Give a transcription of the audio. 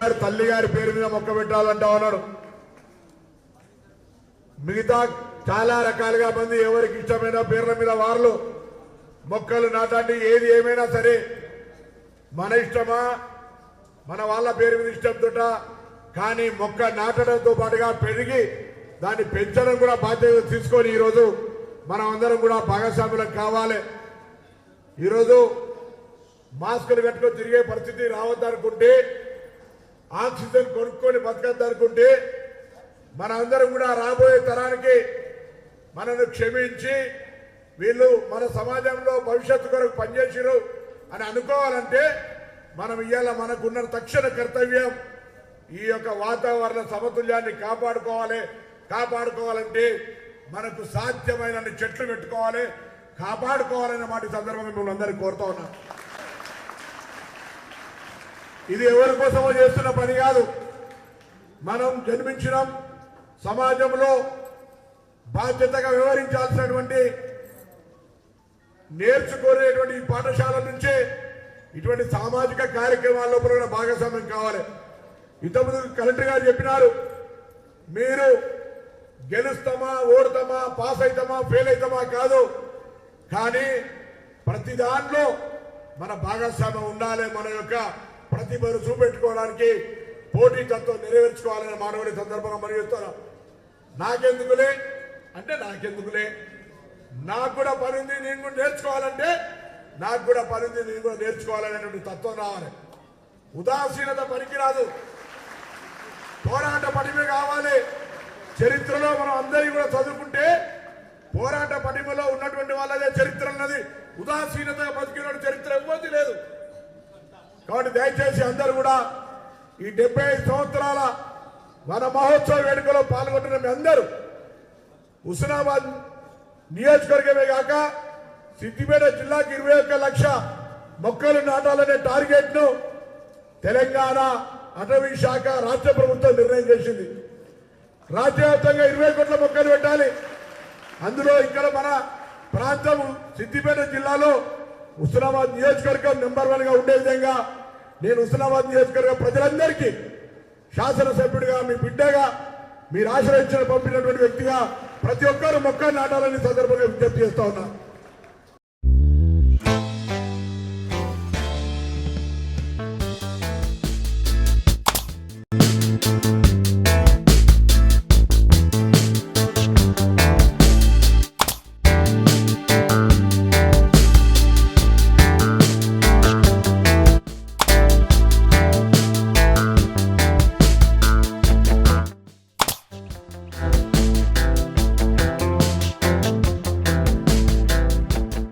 తల్లి గారి పేరు మీద మొక్క పెట్టాలంటా ఉన్నాడు. మిగతా చాలా రకాలుగా మంది ఎవరికి ఇష్టమైన పేర్ల మీద వారు మొక్కలు నాటండి ఏది ఏమైనా సరే మన ఇష్టమా? మన వాళ్ళ పేరు మీద ఇష్టంతోట కానీ మొక్క నాటడంతో పాటుగా పెరిగి దాన్ని పెంచడం కూడా బాధ్యత తీసుకొని ఈరోజు మనం అందరం కూడా భాగస్వాములకు కావాలి. ఈరోజు మాస్కులు కట్టుకొని తిరిగే పరిస్థితి రావద్దనుకుంటే ఆక్సిజన్ కొనుక్కొని బతకద్దనుకుంటే మన అందరం కూడా రాబోయే తరానికి మనను క్షమించి వీళ్ళు మన సమాజంలో భవిష్యత్తు కొరకు పనిచేసిరు అని అనుకోవాలంటే మనం ఇవాళ మనకున్న తక్షణ కర్తవ్యం ఈ యొక్క వాతావరణ సమతుల్యాన్ని కాపాడుకోవాలి. కాపాడుకోవాలంటే మనకు సాధ్యమైన చెట్లు పెట్టుకోవాలి. కాపాడుకోవాలనే మాట సందర్భంగా మిమ్మల్ని అందరికీ కోరుతా ఉన్నాను ఇది ఎవరి కోసమో చేస్తున్న పని కాదు. మనం జన్మించడం సమాజంలో బాధ్యతగా వ్యవహరించాల్సినటువంటి నేర్చుకునేటువంటి ఈ పాఠశాల నుంచే ఇటువంటి సామాజిక కార్యక్రమాల్లో కూడా భాగస్వామ్యం కావాలి. ఇంతకుముందు కలెక్టర్ గారు చెప్పినారు మీరు గెలుస్తామా ఓడతామా పాస్ అవుతామా ఫెయిల్ అవుతామా కాదు. కానీ ప్రతి దాంట్లో మన భాగస్వామ్యం ఉండాలి మన యొక్క ప్రతిభను చూపెట్టుకోవడానికి పోటీతత్వం నెరవేర్చుకోవాలని మానవుడి సందర్భంగా మనం నాకెందుకులే? అంటే నాకెందుకులే? నాకు కూడా పని నేను కూడా నేర్చుకోవాలంటే నాకు కూడా పని నేను కూడా నేర్చుకోవాలనేటువంటి తత్వం రావాలి. ఉదాసీనత పనికిరాదు. పోరాట పటిమ కావాలి. చరిత్రలో మనం అందరికీ కూడా చదువుకుంటే పోరాట పటిమలో ఉన్నటువంటి వాళ్ళదే చరిత్ర అన్నది. ఉదాసీనతగా బతికిన చరిత్ర ఇవ్వదు లేదు. కాబట్టి దయచేసి అందరూ కూడా ఈ డెబ్బై ఐదు సంవత్సరాల వన మహోత్సవ వేడుకలో పాల్గొంటున్న మీ అందరూ హుస్నాబాద్ నియోజకవర్గమే కాక సిద్దిపేట జిల్లాకి ఇరవై ఒక్క లక్ష మొక్కలు నాటాలనే టార్గెట్ను తెలంగాణ అటవీ శాఖ రాష్ట్ర ప్రభుత్వం నిర్ణయం చేసింది. రాష్ట్రవ్యాప్తంగా ఇరవై కోట్ల మొక్కలు పెట్టాలి. అందులో ఇక్కడ మన ప్రాంతం సిద్దిపేట జిల్లాలో హుస్నాబాద్ నియోజకవర్గం నెంబర్ వన్గా ఉండే విధంగా నేను హుస్నాబాద్ నియోజకవర్గ ప్రజలందరికీ శాసనసభ్యుడిగా మీ బిడ్డగా మీరు ఆశ్రయించిన పంపినటువంటి వ్యక్తిగా ప్రతి ఒక్కరు మొక్క నాటాలని సందర్భంగా విజ్ఞప్తి చేస్తా ఉన్నా.